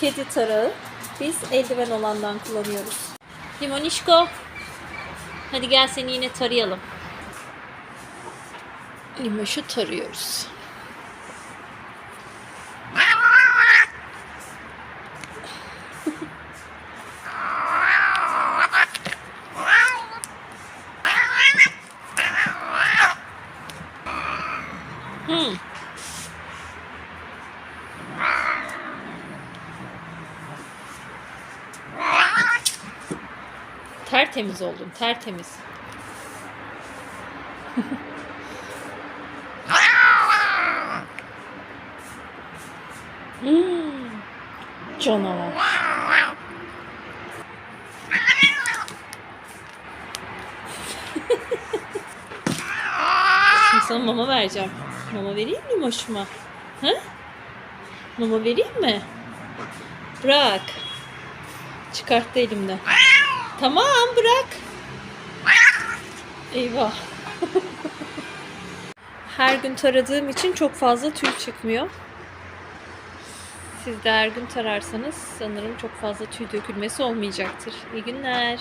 kedi tarağı. Biz eldiven olandan kullanıyoruz. Limonişko. Hadi gel seni yine tarayalım. Limoşu tarıyoruz. Hmm. Tertemiz oldun, tertemiz. hmm. Canavar. Şimdi sana mama vereceğim. Mama vereyim mi hoşuma? Ha? Mama vereyim mi? Bırak. Çıkarttı elimden. Tamam bırak. Eyvah. her gün taradığım için çok fazla tüy çıkmıyor. Siz de her gün tararsanız sanırım çok fazla tüy dökülmesi olmayacaktır. İyi günler.